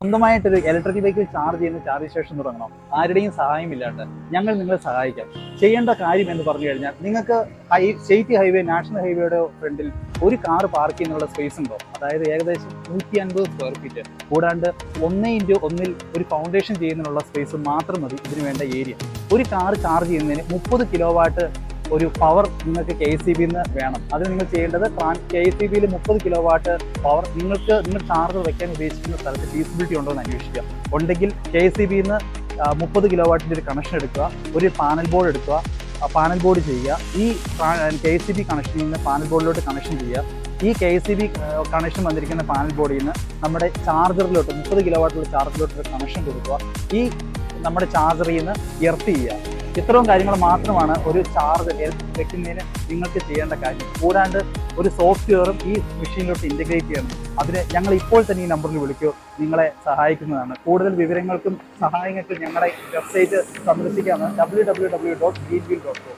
സ്വന്തമായിട്ടൊരു electric bike charge ചെയ്യുന്ന charge station തുടങ്ങണം. ആരുടെയും സഹായമില്ലാണ്ട് ഞങ്ങൾ നിങ്ങളെ സഹായിക്കാം. ചെയ്യേണ്ട കാര്യം എന്ന് പറഞ്ഞു കഴിഞ്ഞാൽ നിങ്ങൾക്ക് ഹൈ സ്റ്റേറ്റ് ഹൈവേ നാഷണൽ ഹൈവേയുടെ ഫ്രണ്ടിൽ ഒരു കാർ പാർക്ക് ചെയ്യുന്നുള്ള സ്പേസ് ഉണ്ടോ? അതായത് ഏകദേശം നൂറ്റി അൻപത് സ്ക്വയർ ഫീറ്റ് കൂടാണ്ട് ഒന്ന് ഇന്റു ഒന്നിൽ ഒരു ഫൗണ്ടേഷൻ ചെയ്യുന്നതിനുള്ള സ്പേസ് മാത്രം മതി. ഇതിന് വേണ്ട ഏരിയ ഒരു കാർ ചാർജ് ചെയ്യുന്നതിന് മുപ്പത് കിലോ വാട്ട് ഒരു പവർ നിങ്ങൾക്ക് കെ സി നിന്ന് വേണം. അത് നിങ്ങൾ ചെയ്യേണ്ടത് കെ സി ബിയിൽ മുപ്പത് കിലോ വാട്ട് പവർ നിങ്ങൾക്ക് നിങ്ങൾ ചാർജർ വെക്കാൻ ഉദ്ദേശിക്കുന്ന സ്ഥലത്ത് ഫീസിബിലിറ്റി ഉണ്ടോ എന്ന് അന്വേഷിക്കുക. ഉണ്ടെങ്കിൽ കെ സി നിന്ന് മുപ്പത് കിലോ വാട്ടിന്റെ ഒരു കണക്ഷൻ എടുക്കുക ഒരു പാനൽ ബോർഡ് എടുക്കുക പാനൽ ബോർഡ് ചെയ്യുക. ഈ കെ സി ബി കണക്ഷനിൽ നിന്ന് പാനൽ ബോർഡിലോട്ട് കണക്ഷൻ ചെയ്യുക. ഈ കെ സി ബി കണക്ഷൻ വന്നിരിക്കുന്ന പാനൽ ബോർഡിൽ നിന്ന് നമ്മുടെ ചാർജറിലോട്ട് മുപ്പത് കിലോ വാട്ടുള്ള ചാർജറിലോട്ട് കണക്ഷൻ കൊടുക്കുക. ഈ നമ്മുടെ ചാർജറിൽ നിന്ന് എർത്ത് ചെയ്യുക. ഇത്രയും കാര്യങ്ങൾ മാത്രമാണ് ഒരു ചാർജ് വെക്കുന്നതിന് നിങ്ങൾക്ക് ചെയ്യേണ്ട കാര്യം. കൂടാണ്ട് ഒരു സോഫ്റ്റ്വെയറും ഈ മെഷീനിലോട്ട് ഇന്റഗ്രേറ്റ് ചെയ്യണം. അതിന് ഞങ്ങൾ ഇപ്പോൾ തന്നെ ഈ നമ്പറിൽ വിളിക്കൂ. നിങ്ങളെ സഹായിക്കുന്നതാണ്. കൂടുതൽ വിവരങ്ങൾക്കും സഹായങ്ങൾക്കും ഞങ്ങളുടെ website സന്ദർശിക്കാവുന്ന W W W dot dot com